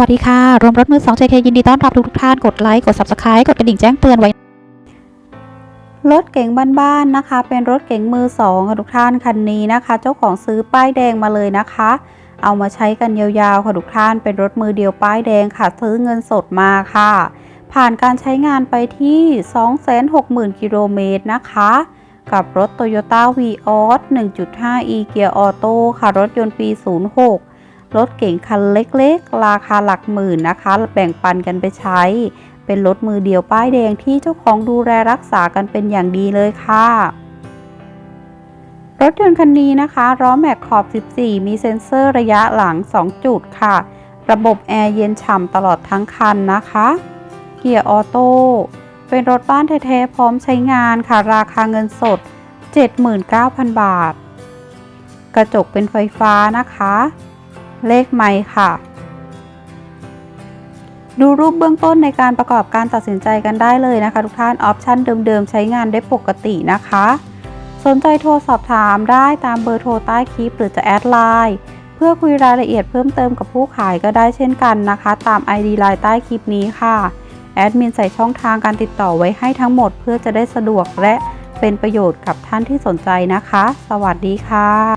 วัสดีค่ะ รวมรถมือ2 JK ยินดีต้อนรับทุกทุกท่าน กดไลค์ กด Subscribe กดกระดิ่งแจ้งเตือนไว้ รถเก๋งบ้านๆนะคะ เป็นรถเก๋งมือสองค่ะทุกท่านคันนี้นะคะ เจ้าของซื้อป้ายแดงมาเลยนะคะ เอามาใช้กันยาวๆค่ะทุกท่าน เป็นรถมือเดียวป้ายแดงค่ะ ซื้อเงินสดมาค่ะ ผ่านการใช้งานไปที่ 260,000 กิโลเมตรนะคะ กับรถ Toyota Vios 1.5 e Gear Auto ค่ะ รถยนต์ปี 06 รถเก๋งคันเล็กๆ ราคาหลักหมื่นนะคะ แบ่งปันกันไปใช้ เป็นรถมือเดียวป้ายแดงที่เจ้าของดูแลรักษากันเป็นอย่างดีเลยค่ะ รถยนต์คันนี้นะคะล้อแม็กขอบ 14 มีเซ็นเซอร์ระยะหลัง 2 จุดค่ะ ระบบแอร์เย็นฉ่ำตลอดทั้งคันนะคะ เกียร์ออโต้เป็นรถบ้านแท้ๆพร้อมใช้งานค่ะ ราคาเงินสด 79,000 บาท กระจกเป็นไฟฟ้านะคะ เลขไมค์ค่ะ ดูรูปเบื้องต้นในการประกอบการตัดสินใจกันได้เลยนะคะ ทุกท่านออปชันเดิมๆ ใช้งานได้ปกตินะคะ สนใจโทรสอบถามได้ตามเบอร์โทรใต้คลิปหรือจะแอดไลน์เพื่อคุยรายละเอียดเพิ่มเติมกับผู้ขายก็ได้เช่นกันนะคะ ตาม ID ไลน์ใต้คลิปนี้ค่ะแอดมินใส่ช่องทางการติดต่อไว้ให้ทั้งหมด เพื่อจะได้สะดวกและเป็นประโยชน์กับท่านที่สนใจนะคะ สวัสดีค่ะ